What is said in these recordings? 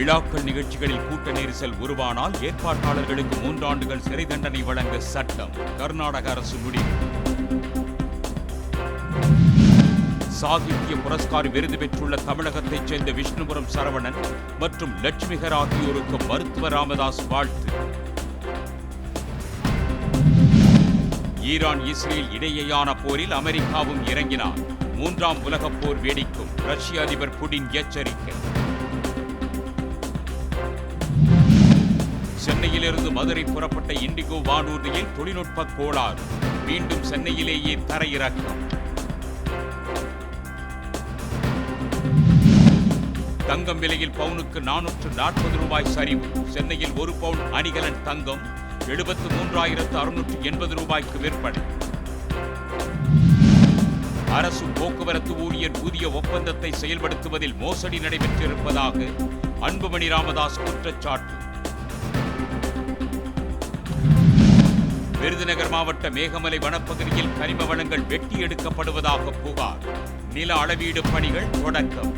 விழாக்கள் நிகழ்ச்சிகளில் கூட்ட நெரிசல் உருவானால் ஏற்பாட்டாளர்களுக்கு மூன்றாண்டுகள் சிறை தண்டனை வழங்க சட்டம். கர்நாடக அரசு முடிவு. சாகித்ய புரஸ்கார் விருது பெற்றுள்ள தமிழகத்தைச் சேர்ந்த விஷ்ணுபுரம் சரவணன் மற்றும் லட்சுமிகர் ஆகியோருக்கு மருத்துவ ராமதாஸ் வாழ்த்து. ஈரான் இஸ்ரேல் இடையேயான போரில் அமெரிக்காவும் இறங்கினார். மூன்றாம் உலகப் போர் வெடிக்கும். ரஷ்ய அதிபர் புடின் எச்சரிக்கை. சென்னையிலிருந்து மதுரை புறப்பட்ட இண்டிகோ வானூர்தியில் தொழில்நுட்ப கோளாறு. மீண்டும் சென்னையிலேயே தரையிறக்கம். தங்கம் விலையில் பவுனுக்கு நானூற்று நாற்பது ரூபாய் சரிவு. சென்னையில் ஒரு பவுன் அணிகலன் தங்கம் எழுபத்து மூன்றாயிரத்து அறுநூற்று எண்பது ரூபாய்க்கு விற்பனை. அரசு போக்குவரத்து ஊழியர் ஊதிய ஒப்பந்தத்தை செயல்படுத்துவதில் மோசடி நடைபெற்றிருப்பதாக அன்புமணி ராமதாஸ் குற்றச்சாட்டு. விருதுநகர் மாவட்ட மேகமலை வனப்பகுதியில் கனிம வளங்கள் வெட்டி எடுக்கப்படுவதாக புகார். நில அளவீடு பணிகள் தொடக்கம்.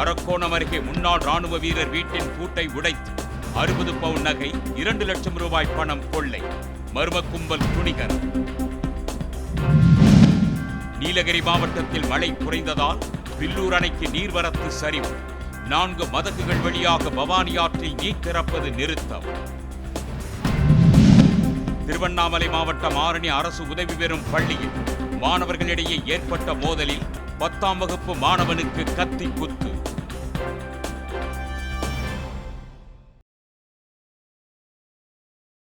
அரக்கோணம் அருகே முன்னாள் ராணுவ வீரர் வீட்டின் பூட்டை உடைத்து அறுபது பவுன் நகை இரண்டு லட்சம் ரூபாய் பணம் கொள்ளை. மர்ம கும்பல் துணிகர் நீலகிரி மாவட்டத்தில் மழை குறைந்ததால் பில்லூர் அணைக்கு நீர்வரத்து சரிவு. நான்கு மதகுகள் வழியாக பவானி ஆற்றில் நீர் திறப்பது நிறுத்தம். திருவண்ணாமலை மாவட்டம் ஆரணி அரசு உதவி பெறும் பள்ளியில் மாணவர்களிடையே ஏற்பட்ட மோதலில் பத்தாம் வகுப்பு மாணவனுக்கு கத்தி குத்து.